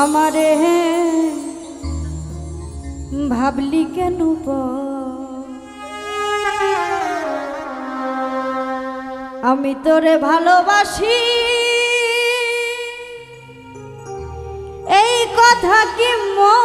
আমারে ভাবলি কেন আমি তোরে ভালোবাসি। এই কথা কি মন